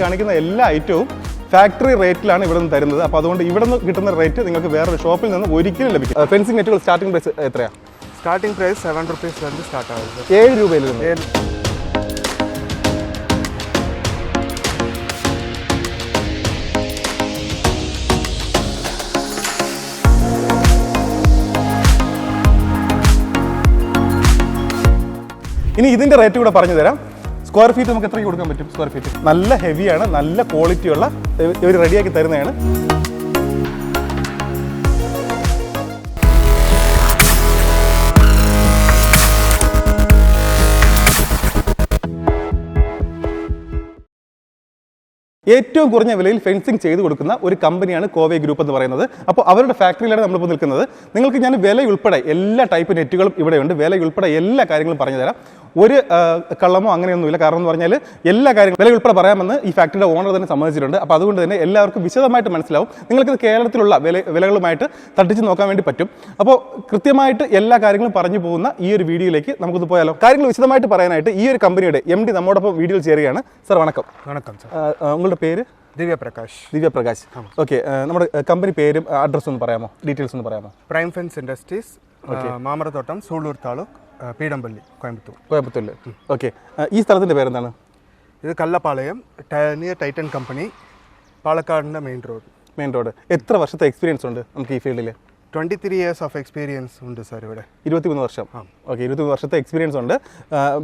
കാണിക്കുന്ന എല്ലാ ഐറ്റവും ഫാക്ടറി റേറ്റിലാണ് ഇവിടെ നിന്ന് തരുന്നത്. അപ്പോൾ അതുകൊണ്ട് ഇവിടെ നിന്ന് കിട്ടുന്ന റേറ്റ് നിങ്ങൾക്ക് വേറൊരു ഷോപ്പിൽ നിന്ന് ഒരിക്കലും ലഭിക്കും ഫെൻസിംഗ് നെറ്റുകൾ സ്റ്റാർട്ടിംഗ് പ്രൈസ് എത്രയാണ് സ്റ്റാർട്ടിംഗ് പ്രൈസ് സെവൻ റുപ്പീസ് വന്ന് സ്റ്റാർട്ട് ആവുന്നത് ഏഴ് രൂപയിൽ നിന്ന്. ഇനി ഇതിന്റെ റേറ്റ് കൂടെ പറഞ്ഞു തരാം സ്ക്വയർ ഫീറ്റ് നമുക്ക് എത്രയ്ക്ക് കൊടുക്കാൻ പറ്റും? സ്ക്വയർ ഫീറ്റ് നല്ല ഹെവിയാണ് നല്ല ക്വാളിറ്റി ഉള്ള ഇവർ റെഡിയാക്കി തരുന്നതാണ്. ഏറ്റവും കുറഞ്ഞ വിലയിൽ ഫെൻസിങ് ചെയ്തു കൊടുക്കുന്ന ഒരു കമ്പനിയാണ് കോവേ ഗ്രൂപ്പ് എന്ന് പറയുന്നത്. അപ്പോൾ അവരുടെ ഫാക്ടറിയിലാണ് നമ്മളിപ്പോൾ നിൽക്കുന്നത്. നിങ്ങൾക്ക് ഞാൻ വില ഉൾപ്പെടെ എല്ലാ ടൈപ്പ് നെറ്റുകളും ഇവിടെയുണ്ട്. വില ഉൾപ്പെടെ എല്ലാ കാര്യങ്ങളും പറഞ്ഞു തരാം. ഒരു കള്ളമോ അങ്ങനെയൊന്നുമില്ല. കാരണം എന്ന് പറഞ്ഞാൽ എല്ലാ കാര്യങ്ങളും വില ഉൾപ്പെടെ പറയാമെന്ന് ഈ ഫാക്ടറിയുടെ ഓണർ തന്നെ സമ്മതിച്ചിട്ടുണ്ട്. അപ്പോൾ അതുകൊണ്ട് തന്നെ എല്ലാവർക്കും വിശദമായിട്ട് മനസ്സിലാവും. നിങ്ങൾക്ക് കേരളത്തിലുള്ള വില വിലകളുമായിട്ട് തട്ടിച്ച് നോക്കാൻ വേണ്ടി പറ്റും. അപ്പോൾ കൃത്യമായിട്ട് എല്ലാ കാര്യങ്ങളും പറഞ്ഞു പോകുന്ന ഈ ഒരു വീഡിയോയിലേക്ക് നമുക്കിത് പോയാലോ? കാര്യങ്ങൾ വിശദമായിട്ട് പറയാനായിട്ട് ഈ ഒരു കമ്പനിയുടെ എം ഡി നമ്മോടൊപ്പം വീഡിയോയിൽ ചേരുകയാണ്. സർ വണക്കം. വണക്കം ഉങ്ങളുടെ പേര്? ദിവ്യപ്രകാശ്. ദിവ്യപ്രകാശ്. ഓക്കെ നമ്മുടെ കമ്പനി പേരും അഡ്രസ്സ് ഒന്ന് പറയാമോ? ഡീറ്റെയിൽസ് ഒന്ന് പറയാമോ? Prime Fence Industries Mamarathottam Sulur taluk. Peedampalli Coimbatore. കോയമ്പത്തൂരിൽ ഓക്കെ. ഈ സ്ഥലത്തിന്റെ പേരെന്താണ്? ഇത് കല്ലപ്പാളയം നിയർ ടൈറ്റൻ കമ്പനി പാലക്കാടിന്റെ മെയിൻ റോഡ് മെയിൻ റോഡ് എത്ര വർഷത്തെ എക്സ്പീരിയൻസ് ഉണ്ട് നമുക്ക് ഈ ഫീൽഡിൽ twenty three years of experience ഉണ്ട് സാർ ഇവിടെ. ഇരുപത്തിമൂന്ന് വർഷം. ഓക്കെ ഇരുപത്തിമൂന്ന് വർഷത്തെ എക്സ്പീരിയൻസ് ഉണ്ട്.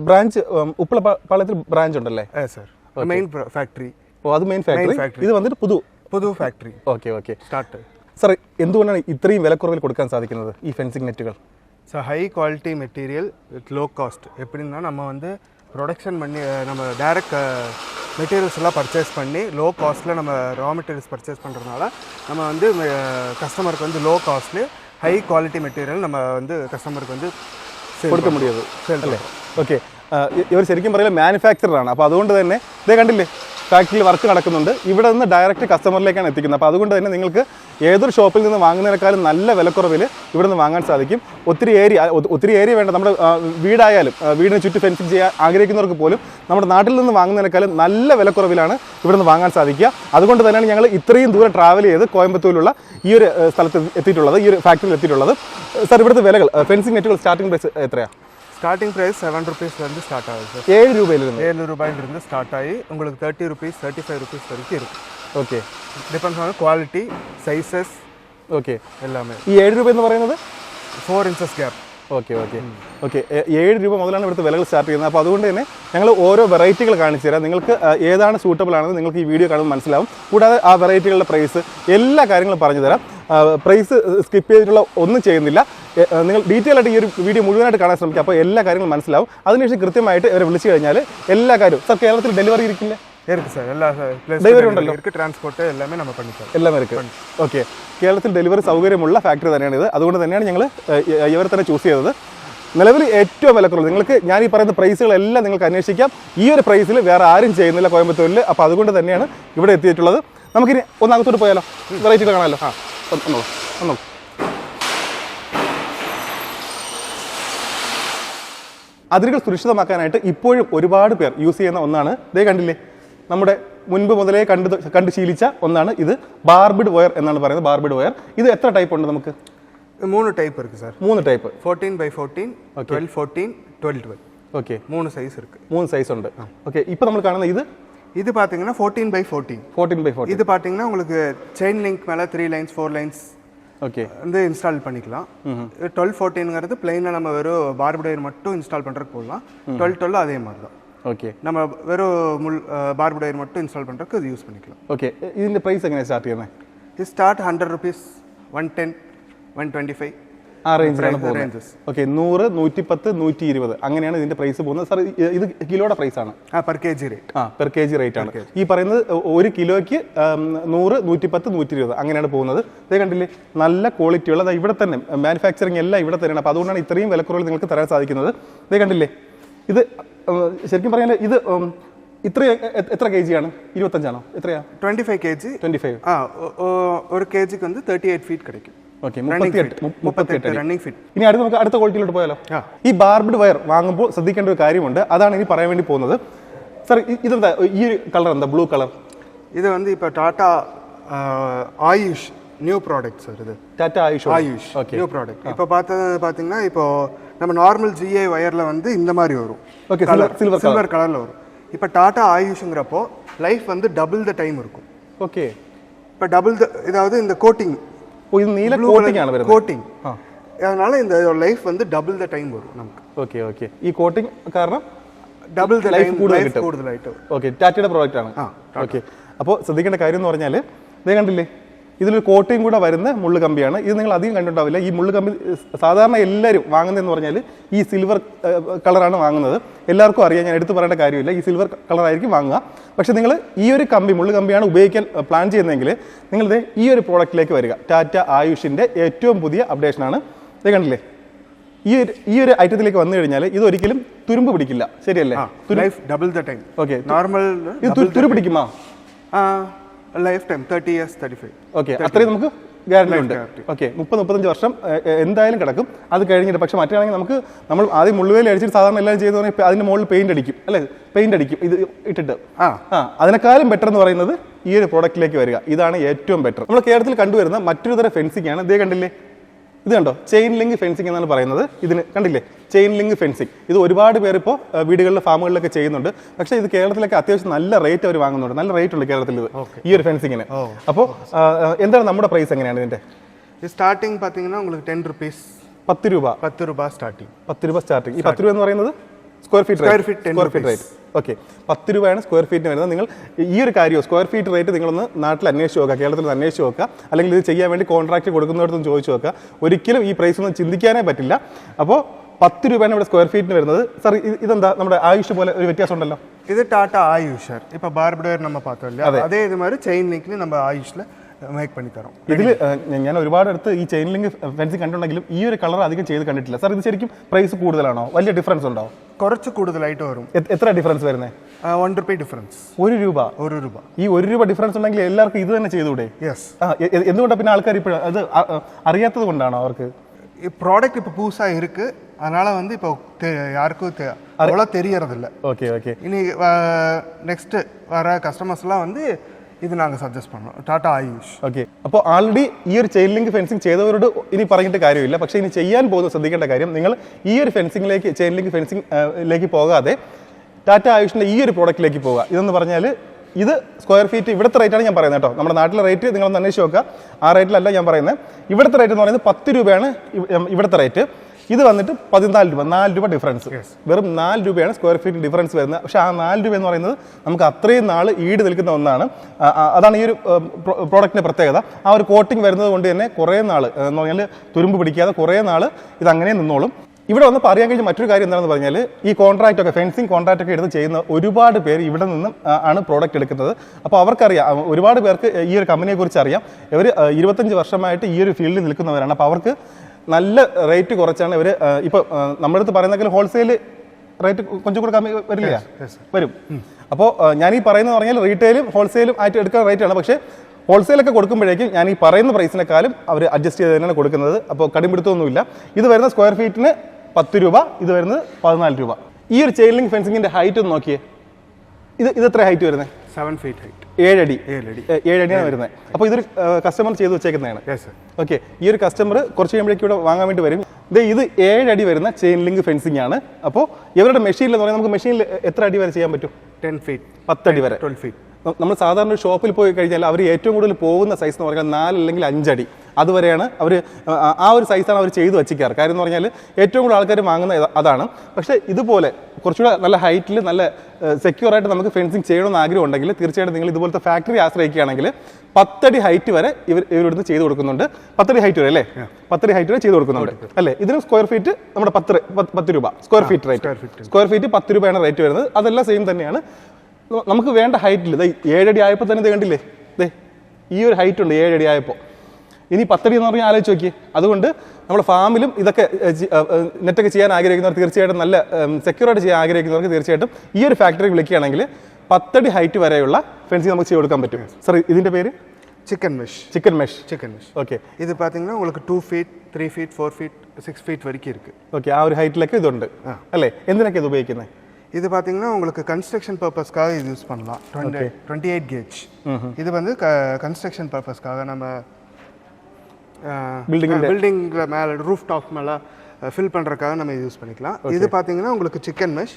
ബ്രാഞ്ച് ഉപ്പള പാളയത്തിൽ ബ്രാഞ്ച് ഉണ്ടല്ലേ? സാർ. മെയിൻ ഫാക്ടറി ഓ അത് മെയിൻ ഫാക്ടറി ഇത് വന്നിട്ട് പുതു പുതു factory okay okay. Start sir എന്തുകൊണ്ടാണ് ഇത്രയും വിലക്കുറവിൽ കൊടുക്കാൻ സാധിക്കുന്നത് ഈ fencing നെറ്റുകൾ So high quality material with low cost எப்படின்னா நம்ம வந்து ப்ரொடக்ஷன் பண்ணி அஹ், நம்ம டைரக்ட் மெட்டீரியல்ஸ் எல்லாம் பர்ச்சேஸ் பண்ணி லோ காஸ்ட்டில் நம்ம ரா மெட்டீரியல்ஸ் பர்ச்சேஸ் பண்ணுறதுனால நம்ம வந்து கஸ்டமருக்கு வந்து low costly high quality material நம்ம வந்து கஸ்டமருக்கு வந்து sale കൊടുക്ക பண்றோம். മുടിയത് Sale അല്ലേ ഓക്കെ ഇവർ ശരിക്കും പറയുന്നത് മാനുഫാക്ചറർ ആണ് അപ്പോൾ അതുകൊണ്ട് തന്നെ ഇതേ കണ്ടില്ലേ ഫാക്ടറിയിൽ വർക്ക് നടക്കുന്നുണ്ട് ഇവിടെ നിന്ന് ഡയറക്റ്റ് കസ്റ്റമറിലേക്കാണ് എത്തിക്കുന്നത് അപ്പോൾ അതുകൊണ്ട് തന്നെ നിങ്ങൾക്ക് ഏതൊരു ഷോപ്പിൽ നിന്ന് വാങ്ങുന്നതിനേക്കാളും നല്ല വിലക്കുറവിൽ ഇവിടെ നിന്ന് വാങ്ങാൻ സാധിക്കും ഒത്തിരി ഏരിയ ഒ- ഒത്തിരി ഏരിയ വേണ്ട നമ്മുടെ ആ, വീടായാലും ആ, വീടിന് ചുറ്റും ഫെൻസിങ് ചെയ്യാൻ ആഗ്രഹിക്കുന്നവർക്ക് പോലും നമ്മുടെ നാട്ടിൽ നിന്ന് വാങ്ങുന്നതിനേക്കാളും നല്ല വിലക്കുറവിലാണ് ഇവിടെ നിന്ന് വാങ്ങാൻ സാധിക്കുക അതുകൊണ്ട് തന്നെയാണ് ഞങ്ങൾ ഇത്രയും ദൂരം ട്രാവൽ ചെയ്ത് കോയമ്പത്തൂരിലുള്ള ഈ ഒരു ഏഹ്, സ്ഥലത്ത് എത്തിയിട്ടുള്ളത് ഈ ഒരു ഫാക്ടറിയിൽ എത്തിയിട്ടുള്ളത് സാർ ഇവിടുത്തെ വിലകൾ ഫെൻസിങ് നെറ്റുകൾ സ്റ്റാർട്ടിംഗ് പ്രൈസ് എത്രയാണ് ஸ்டார்டிங் ப்ரைஸ் செவன் ருபீஸ்லேருந்து ஸ்டார்ட் ஆகுது சார் ഏഴ് രൂപയിൽ നിന്ന് ஏழு ரூபாயிலிருந்து ஸ்டார்ட் ஆகி உங்களுக்கு thirty rupees thirty five rupees வரைக்கும் இருக்குது ഓക്കെ ഡിപ്പെൻസ് ആണ് ക്വാളിറ്റി സൈസസ് ഓക്കെ എല്ലാമേ. ഈ ഏഴ് രൂപ എന്ന് പറയുന്നത്? Four inches gap okay okay okay ഏഴ് രൂപ മുതലാണ് ഇവിടുത്തെ വിലകൾ സ്റ്റാർട്ട് ചെയ്യുന്നത്. അപ്പോൾ അതുകൊണ്ട് തന്നെ ഞങ്ങൾ ഓരോ വെറൈറ്റികൾ കാണിച്ചു തരാം. നിങ്ങൾക്ക് ഏതാണ് സൂട്ടബിൾ ആണെന്ന് നിങ്ങൾക്ക് ഈ വീഡിയോ കാണുമ്പോൾ മനസ്സിലാവും. കൂടാതെ ആ വെറൈറ്റികളുടെ പ്രൈസ് എല്ലാ കാര്യങ്ങളും പറഞ്ഞു തരാം. പ്രൈസ് സ്കിപ്പ് ചെയ്തിട്ടുള്ള ഒന്നും ചെയ്യുന്നില്ല. നിങ്ങൾ ഡീറ്റെയിൽ ആയിട്ട് ഈ ഒരു വീഡിയോ മുഴുവനായിട്ട് കാണാൻ ശ്രമിക്കുക. അപ്പോൾ എല്ലാ കാര്യങ്ങളും മനസ്സിലാവും. അതിനുശേഷം കൃത്യമായിട്ട് ഇവരെ വിളിച്ചു കഴിഞ്ഞാൽ എല്ലാ കാര്യവും. സർ കേരളത്തിൽ ഡെലിവറി ഇരിക്കില്ലേ. എല്ലാം കേരളത്തിൽ ഡെലിവറി സൗകര്യമുള്ള ഫാക്ടറി തന്നെയാണ് ഇത്. അതുകൊണ്ട് തന്നെയാണ് ഞങ്ങൾ ഇവരെ തന്നെ ചൂസ് ചെയ്തത്. നിലവിൽ ഏറ്റവും വിലക്കുറവ് നിങ്ങൾക്ക് ഞാൻ ഈ പറയുന്ന പ്രൈസുകളെല്ലാം നിങ്ങൾക്ക് അന്വേഷിക്കാം. ഈ ഒരു പ്രൈസിൽ വേറെ ആരും ചെയ്യുന്നില്ല കോയമ്പത്തൂരിൽ അപ്പോൾ അതുകൊണ്ട് തന്നെയാണ് ഇവിടെ എത്തിയിട്ടുള്ളത്. നമുക്കിനി ഒന്നകത്തോട്ട് പോയാലോ? വെറൈറ്റികൾ കാണാമല്ലോ ആ. ഒന്നോ ഒന്നോ അതിരുകൾ സുരക്ഷിതമാക്കാനായിട്ട് ഇപ്പോഴും ഒരുപാട് പേർ യൂസ് ചെയ്യുന്ന ഒന്നാണ്. ദേ കണ്ടില്ലേ? നമ്മുടെ മുൻപ് മുതലേ കണ്ട് കണ്ട് ശീലിച്ച ഒന്നാണ് ഇത് ബാർബിഡ് വയർ എന്നാണ് പറയുന്നത് ബാർബിഡ് വയർ ഇത് എത്ര ടൈപ്പ് ഉണ്ട് നമുക്ക് இது மூணு டைப் இருக்கு சார் മൂന്ന് type fourteen by fourteen twelve fourteen twelve twelve okay மூணு சைஸ் இருக்கு മൂന്ന് സൈസ് ഉണ്ട് ഓക്കെ ഇപ്പോൾ നമ്മൾ കാണുന്ന ഇത് இது பார்த்தீங்கன்னா fourteen by fourteen fourteen by fourteen இது பார்த்தீங்கன்னா உங்களுக்கு செயின் லிங்க் மேலே three lines four lines okay வந்து இன்ஸ்டால் பண்ணிக்கலாம் டுவெல் ஃபோர்டீனுங்கிறது பிளெயினாக நம்ம வெறும் பார்புடையர் மட்டும் இன்ஸ்டால் பண்ணுறதுக்கு போடலாம் டுவெல் டுவெல் அதே மாதிரி தான் ஓகே நம்ம வெறும் முள் பார்பு டயர் மட்டும் இன்ஸ்டால் பண்ணுறதுக்கு இது யூஸ் பண்ணிக்கலாம். ஓகே ഇതിന്റെ പ്രൈസ് എങ്ങനെ സ്റ്റാർട്ട് ചെയ്യുന്നത് ഇത് start hundred rupees one ten one twenty five ആ റേഞ്ചിലാണ് പോകുന്നത് ഓക്കെ നൂറ് നൂറ്റി പത്ത് നൂറ്റി ഇരുപത് അങ്ങനെയാണ് ഇതിന്റെ പ്രൈസ് പോകുന്നത് സാർ ഇത് കിലോയുടെ പ്രൈസ് ആണ്. പെർ കെ ജി റേറ്റ് ആ പെർ കെ ജി റേറ്റ് ആണ് ഈ പറയുന്നത് ഒരു കിലോയ്ക്ക് നൂറ് നൂറ്റി പത്ത് നൂറ്റി ഇരുപത് അങ്ങനെയാണ് പോകുന്നത്. ഇത് കണ്ടില്ലേ? നല്ല ക്വാളിറ്റി ഉള്ളത് ഇവിടെ തന്നെ മാനുഫാക്ചറിങ് എല്ലാം ഇവിടെ തന്നെയാണ്. അപ്പോൾ അതുകൊണ്ടാണ് ഇത്രയും വിലക്കുറവിൽ നിങ്ങൾക്ക് തരാൻ സാധിക്കുന്നത്. ഇത് കണ്ടില്ലേ? ഇത് ശരിക്കും പറയാൻ ഇത് ഇത്ര എത്ര കെ ജിയാണ് ഇരുപത്തഞ്ചാണോ? എത്രയാ? Twenty five KG twenty five ஆ ஒ- ஒ- ஒரு கேஜிக்கு வந்து தேர்ட்டி எயிட் ஃபீட் கிடைக்கும் ഓക്കെ Running ഇനി അടുത്ത നമുക്ക് അടുത്ത ക്വാളിറ്റിയിലോട്ട് പോയാലോ? ഈ ബാർബിഡ് വയർ വാങ്ങുമ്പോൾ ശ്രദ്ധിക്കേണ്ട ഒരു കാര്യമുണ്ട്. അതാണ് ഇനി പറയാൻ വേണ്ടി പോകുന്നത്. സർ ഇതെന്താ? ഈ ഒരു കളർ എന്താ? ബ്ലൂ കളർ ഇത് വന്ന് ഇപ്പൊ Tata Ayush new product sir இது Tata Ayush Ayush okay new product இப்போ பார்த்தது பார்த்தீங்கன்னா நம்ம நார்மல் ஜிஏ ஒயரில் வந்து இந்த மாதிரி வரும் Okay, silver- silver colour. Silver கலரில் வரும் இப்போ டாட்டா ஆயுஷ்ங்கிறப்போ லைஃப் வந்து டபுள் த டைம் இருக்கும் ഓക്കെ இப்போ டபுள் த இதாவது இந்த கோட்டிங் ഓ ഇത് നീല കോട്ടിംഗ് ആണ് വരുന്നത് கோட்டிங் ആ அதனால இந்த லைஃப் வந்து டபுள் த டைம் வரும் நமக்கு ഓക്കെ ഓക്കെ ഈ കോട്ടിംഗ് കാരണം டபுள் த Life டைம் കൂടുതൽ லைஃப் കിട്ടും. கூடுதலாயிட்டு வரும் ഓക്കെ ടാറ്റയുടെ പ്രോഡക്റ്റ് ആണ് ആ, ഓക്കെ അപ്പോൾ ശ്രദ്ധിക്കേണ്ട കാര്യം എന്ന് പറഞ്ഞാൽ ഇത് കണ്ടില്ലേ ഇതിലൊരു കോട്ടയും കൂടെ വരുന്ന മുള്ള് കമ്പിയാണ് ഇത് നിങ്ങൾ അധികം കണ്ടിട്ടുണ്ടാവില്ല. ഈ മുള്ള് കമ്പി സാധാരണ എല്ലാവരും വാങ്ങുന്നതെന്ന് പറഞ്ഞാൽ ഈ സിൽവർ കളറാണ് വാങ്ങുന്നത്. എല്ലാവർക്കും അറിയാം ഞാൻ എടുത്തു പറയേണ്ട കാര്യമില്ല. ഈ സിൽവർ കളറായിരിക്കും വാങ്ങുക. പക്ഷേ നിങ്ങൾ ഈ ഒരു കമ്പി മുള്ള് കമ്പിയാണ് ഉപയോഗിക്കാൻ പ്ലാൻ ചെയ്യുന്നതെങ്കിൽ നിങ്ങളിത് ഈ ഒരു പ്രോഡക്റ്റിലേക്ക് വരിക. ടാറ്റ ആയുഷിന്റെ ഏറ്റവും പുതിയ അപ്ഡേഷനാണ് ഇത് കണ്ടില്ലേ? ഈ ഒരു ഈ ഒരു ഐറ്റത്തിലേക്ക് വന്നു കഴിഞ്ഞാൽ ഇത് ഒരിക്കലും തുരുമ്പ് പിടിക്കില്ല. ശരിയല്ലേ? Double the time okay normal ഇത് തുരു പിടിക്കുമോ? Life time thirty years thirty five okay അത്രയും നമുക്ക് ഗ്യാരണ്ടി ഉണ്ട്. ഓക്കെ മുപ്പത് മുപ്പത്തഞ്ച് വർഷം എന്തായാലും കിടക്കും. അത് കഴിഞ്ഞിട്ട് പക്ഷെ മറ്റാണെങ്കിൽ നമുക്ക് നമ്മൾ ആദ്യം മുള്ളുവേലി അടിച്ചിട്ട് സാധാരണ എല്ലാം ചെയ്തു പറഞ്ഞാൽ അതിന്റെ മുകളിൽ പെയിന്റ് അടിക്കും അല്ലേ? പെയിന്റ് അടിക്കും ഇത് ഇട്ടിട്ട്. ആ. ആ അതിനേക്കാളും ബെറ്റർ എന്ന് പറയുന്നത് ഈ ഒരു പ്രോഡക്റ്റിലേക്ക് വരിക. ഇതാണ് ഏറ്റവും ബെറ്റർ നമ്മൾ കേരളത്തിൽ കണ്ടുവരുന്ന മറ്റൊരു തരം ഫെൻസിംഗ് ആണ്. ഇതേ കണ്ടില്ലേ? ഇത് കണ്ടോ ചെയിൻ ലിങ്ക് ഫെൻസിംഗ് എന്നാണ് പറയുന്നത് ഇതിന് കണ്ടില്ലേ ചെയിൻ ലിങ്ക് ഫെൻസിംഗ് ഇത് ഒരുപാട് പേര് ഇപ്പോൾ വീടുകളിലെ ഫാമുകളിലൊക്കെ ചെയ്യുന്നുണ്ട് പക്ഷേ ഇത് കേരളത്തിലൊക്കെ അത്യാവശ്യം നല്ല റേറ്റ് അവർ വാങ്ങുന്നുണ്ട് നല്ല റേറ്റ് ഉണ്ട് കേരളത്തിൽ ഇത് ഈ ഒരു ഫെൻസിങ്ങിന് അപ്പോൾ എന്താണ് നമ്മുടെ പ്രൈസ് എങ്ങനെയാണ് ഇതിന്റെ இது ஸ்டார்டிங் பார்த்தீங்கன்னா உங்களுக்கு டென் ருபீஸ் പത്ത് രൂപ பத்து ரூபாய் ஸ்டார்டிங் പത്ത് രൂപ സ്റ്റാർട്ടിങ് ഈ പത്ത് രൂപ എന്ന് പറയുന്നത് Square feet square feet square feet rate okay പത്ത് രൂപയാണ് സ്ക്വയർ ഫീറ്റിന് വരുന്നത്. നിങ്ങൾ ഈ ഒരു കാര്യമോ സ്ക്വയർ ഫീറ്റ് റേറ്റ് നിങ്ങളൊന്ന് നാട്ടിൽ അന്വേഷിച്ച് നോക്കുക കേരളത്തിൽ അന്വേഷിച്ച് നോക്കുക അല്ലെങ്കിൽ ഇത് ചെയ്യാൻ വേണ്ടി കോൺട്രാക്ട് കൊടുക്കുന്നവർക്ക് ചോദിച്ചു നോക്കുക. ഒരിക്കലും ഈ പ്രൈസ് ഒന്നും ചിന്തിക്കാനേ പറ്റില്ല. അപ്പോൾ പത്ത് രൂപയാണ് ഇവിടെ സ്ക്വയർ ഫീറ്റിന് വരുന്നത്. സാർ ഇതെന്താ? നമ്മുടെ ആയുഷ് പോലെ ഒരു വ്യത്യാസം ഉണ്ടല്ലോ. ഇത് ടാറ്റ ആയുഷ് ഇപ്പൊ ബാർബഡ് നമ്മൾ പാത്രമല്ല അതേ. ഇതുമാതിരി ചെയിൻ ലിങ്കിന് നമ്മൾ ആയുഷിൽ நம்ம ஆயுஷில் மேக் பண்ணி தரோம் ഇതിൽ ഞാൻ ഒരുപാട് അടുത്ത് ഈ ചെയിൻ ലിങ്ക് ഫെൻസിങ് കണ്ടിട്ടുണ്ടെങ്കിലും ഈ ഒരു കളർ അധികം ചെയ്ത് കണ്ടിട്ടില്ല സാർ ഇത് ശരിക്കും പ്രൈസ് കൂടുതലാണോ വലിയ ഡിഫറൻസ് ഉണ്ടോ കുറച്ച് കൂടുതലായിട്ട് വരും എ- എത്ര ഡിഫറൻസ് വരുന്നത് വൺ റുപ്പി ഡിഫറൻസ് ഒരു രൂപ ഒരു രൂപ ഈ ഒരു രൂപ ഡിഫറൻസ് ഉണ്ടെങ്കിൽ എല്ലാവർക്കും ഇത് തന്നെ ചെയ്തുകൂടെ യെസ് ആ, എ- എ- എന്തുകൊണ്ടാണ് പിന്നെ ആൾക്കാർ ഇപ്പോഴും അത് അ- അ- അറിയാത്തത് കൊണ്ടാണോ അവർക്ക് ப்ராடக்ட் இப்போ புதுசாக இருக்கு அதனால வந்து இப்போ தெ- யாருக்கும் தெ- அவ்வளோ தெரியறதில்ல ഓക്കെ ഓക്കെ இனி நெக்ஸ்ட் வர கஸ்டமர்ஸ்லாம் வந்து இது நாங்கள் சஜஸ்ட் பண்ணோம் டாடா ஆயுஷ் ഓക്കെ അപ്പോൾ ആൾറെഡി ഈ ഒരു ചെയിൻ ലിങ്ക് ഫെൻസിങ് ചെയ്തവരോട് ഇനി പറഞ്ഞിട്ട് കാര്യമില്ല പക്ഷേ ഇനി ചെയ്യാൻ പോകുന്ന ശ്രദ്ധിക്കേണ്ട കാര്യം നിങ്ങൾ ഈ ഒരു ഫെൻസിങ്ങിലേക്ക് ചെയിൻ ലിങ്ക് ഫെൻസിംഗിലേക്ക് പോകാതെ ടാറ്റ ആയുഷിൻ്റെ ഈ ഒരു പ്രോഡക്റ്റിലേക്ക് പോകുക ഇതെന്ന് പറഞ്ഞാൽ ഇത് സ്ക്വയർ ഫീറ്റ് ഇവിടുത്തെ റേറ്റാണ് ഞാൻ പറയുന്നത് കേട്ടോ നമ്മുടെ നാട്ടിലെ റേറ്റ് നിങ്ങളൊന്ന് അന്വേഷിച്ച് നോക്കുക ആ റേറ്റിലല്ല ഞാൻ പറയുന്നത് ഇവിടുത്തെ റേറ്റ് എന്ന് പറയുന്നത് പത്ത് രൂപയാണ് ഇവ- ഉം, ഇവിടുത്തെ റേറ്റ് ഇത് വന്നിട്ട് പതിനാല് രൂപ നാല് രൂപ ഡിഫറൻസ് വെറും നാല് രൂപയാണ് സ്ക്വയർ ഫീറ്റ് ഡിഫറൻസ് വരുന്നത്. പക്ഷെ ആ നാല് രൂപ എന്ന് പറയുന്നത് നമുക്ക് അത്രയും നാൾ ഈട് നിൽക്കുന്ന ഒന്നാണ്. അതാണ് ഈ ഒരു പ്രോഡക്റ്റിന്റെ പ്രത്യേകത. ആ ഒരു കോട്ടിംഗ് വരുന്നത് കൊണ്ട് തന്നെ കുറേ നാൾ എന്ന് പറഞ്ഞാൽ തുരുമ്പ് പിടിക്കാതെ കുറേ നാൾ ഇത് അങ്ങനെ നിന്നോളും. ഇവിടെ വന്നപ്പോൾ അറിയാൻ കഴിഞ്ഞ മറ്റൊരു കാര്യം എന്താണെന്ന് പറഞ്ഞാൽ ഈ കോൺട്രാക്റ്റ് ഒക്കെ ഫെൻസിങ് കോൺട്രാക്റ്റ് ഒക്കെ എടുത്ത് ചെയ്യുന്ന ഒരുപാട് പേര് ഇവിടെ നിന്നും ആണ് പ്രോഡക്റ്റ് എടുക്കുന്നത്. അപ്പോൾ അവർക്കറിയാം ഒരുപാട് പേർക്ക് ഈ ഒരു കമ്പനിയെക്കുറിച്ച് അറിയാം. ഇവർ ഇരുപത്തഞ്ച് വർഷമായിട്ട് ഈ ഒരു ഫീൽഡിൽ നിൽക്കുന്നവരാണ്. അപ്പോൾ അവർക്ക് നല്ല റേറ്റ് കുറച്ചാണ് ഇവർ ഇപ്പൊ നമ്മളടുത്ത് പറയുന്നെങ്കിൽ ഹോൾസെയിൽ റേറ്റ് കൊഞ്ചും കൂടെ കമ്മി വരില്ല വരും. അപ്പോൾ ഞാൻ ഈ പറയുന്നത് പറഞ്ഞാൽ റീറ്റെയിലും ഹോൾസെയിലും ആയിട്ട് എടുക്കുന്ന റേറ്റ് ആണ്. പക്ഷേ ഹോൾസെയിലൊക്കെ കൊടുക്കുമ്പോഴേക്കും ഞാൻ ഈ പറയുന്ന പ്രൈസിനെക്കാളും അവർ അഡ്ജസ്റ്റ് ചെയ്ത് തന്നെയാണ് കൊടുക്കുന്നത്. അപ്പോൾ കടുംപിടുത്തൊന്നുമില്ല ഇത് വരുന്ന സ്ക്വയർ ഫീറ്റിന് പത്ത് രൂപ ഇത് വരുന്നത് പതിനാല് രൂപ. ഈ ഒരു ചെയിലിംഗ് ഫെൻസിങ്ങിന്റെ ഹൈറ്റ് ഒന്ന് നോക്കിയേ. ഇത് ഇത് എത്ര ഹൈറ്റ് വരുന്നത് സെവൻ ഫീറ്റ് ഹൈറ്റ് ഏഴടി. ഏഴടി. ഏഴടിയാണ് വരുന്നത്. അപ്പോൾ ഇതൊരു കസ്റ്റമർ ചെയ്ത് വെച്ചേക്കുന്നതാണ്. ഓക്കെ ഈ ഒരു കസ്റ്റമർ കുറച്ച് കഴിയുമ്പോഴേക്കും ഇവിടെ വാങ്ങാൻ വേണ്ടി വരും. ഇത് ഇത് ഏഴടി വരുന്ന ചെയിൻ ലിങ്ക് ഫെൻസിംഗ് ആണ്. അപ്പോൾ ഇവരുടെ മെഷീനിൽ എന്ന് പറഞ്ഞാൽ നമുക്ക് മെഷീനിൽ എത്ര അടി വരെ ചെയ്യാൻ പറ്റും? ടെൻ ഫീറ്റ് പത്തടി വരെ. ട്വൽവ് ഫീറ്റ് നമ്മൾ സാധാരണ ഷോപ്പിൽ പോയി കഴിഞ്ഞാൽ അവർ ഏറ്റവും കൂടുതൽ പോകുന്ന സൈസ് എന്ന് പറഞ്ഞാൽ നാല് അല്ലെങ്കിൽ അഞ്ചടി അതുവരെയാണ് അവർ ആ ഒരു സൈസാണ് അവർ ചെയ്തു വച്ചിക്കാറ് കാര്യം എന്ന് പറഞ്ഞാൽ ഏറ്റവും കൂടുതൽ ആൾക്കാർ വാങ്ങുന്ന അതാണ്. പക്ഷേ ഇതുപോലെ കുറച്ചുകൂടെ നല്ല ഹൈറ്റിൽ നല്ല സെക്യൂർ ആയിട്ട് നമുക്ക് ഫെൻസിങ് ചെയ്യണമെന്ന് ആഗ്രഹം ഉണ്ടെങ്കിൽ തീർച്ചയായിട്ടും നിങ്ങൾ ഇതുപോലത്തെ ഫാക്ടറി ആശ്രയിക്കുകയാണെങ്കിൽ പത്തടി ഹൈറ്റ് വരെ ഇവർ ഇവരുടെ ചെയ്തു കൊടുക്കുന്നുണ്ട്. പത്തടി ഹൈറ്റ് വരെ അല്ലേ? പത്തടി ഹൈറ്റ് വരെ ചെയ്ത് കൊടുക്കുന്നുണ്ട്. അല്ലേ? ഇതിന് സ്ക്വയർ ഫീറ്റ് നമ്മുടെ പത്ത് പത്ത് രൂപ. Square feet rate square feet പത്ത് രൂപയാണ് റേറ്റ് വരുന്നത്. അതെല്ലാം സെയിം തന്നെയാണ്. നമുക്ക് വേണ്ട ഹൈറ്റിൽ ദേ ഏഴടി ആയപ്പോൾ തന്നെ ഇത് കണ്ടില്ലേ? ദേ ഈ ഒരു ഹൈറ്റ് ഉണ്ട് ഏഴടി ആയപ്പോൾ ഇനി പത്തടി എന്ന് പറഞ്ഞാൽ ആലോചിച്ച് നോക്കിയേ. അതുകൊണ്ട് നമ്മൾ ഫാമിലും ഇതൊക്കെ നെറ്റൊക്കെ ചെയ്യാൻ ആഗ്രഹിക്കുന്നവർക്ക് തീർച്ചയായിട്ടും നല്ല സെക്യൂറായിട്ട് ചെയ്യാൻ ആഗ്രഹിക്കുന്നവർക്ക് തീർച്ചയായിട്ടും ഈ ഒരു ഫാക്ടറി വിളിക്കുകയാണെങ്കിൽ പത്തടി ഹൈറ്റ് വരെയുള്ള ഫെൻസിങ് നമുക്ക് ചെയ്ത് കൊടുക്കാൻ പറ്റും. സർ ഇതിന്റെ പേര്? chicken mesh chicken mesh chicken mesh okay இது பார்த்தீங்கன்னா உங்களுக்கு two feet three feet four feet six feet வரைக்கும் இருக்கு ഓക്കെ ആ ഒരു ഹൈറ്റിലൊക്കെ ഇതുണ്ട് അല്ലേ എന്തിനൊക്കെ ഇത് ഉപയോഗിക്കുന്നത് இது பார்த்தீங்கன்னா உங்களுக்கு கன்ஸ்ட்ரக்ஷன் பர்பஸ்க்காக இது யூஸ் பண்ணலாம் டுவெண்ட்டி டுவெண்ட்டி எயிட் கேஜ் இது வந்து க கன்ஸ்ட்ரக்ஷன் பர்பஸ்க்காக நம்ம Building பில்டிங்கில் மேலே ரூஃப் டாப் மேலே ஃபில் பண்ணுறதுக்காக நம்ம யூஸ் பண்ணிக்கலாம் இது பார்த்தீங்கன்னா உங்களுக்கு சிக்கன் மெஷ்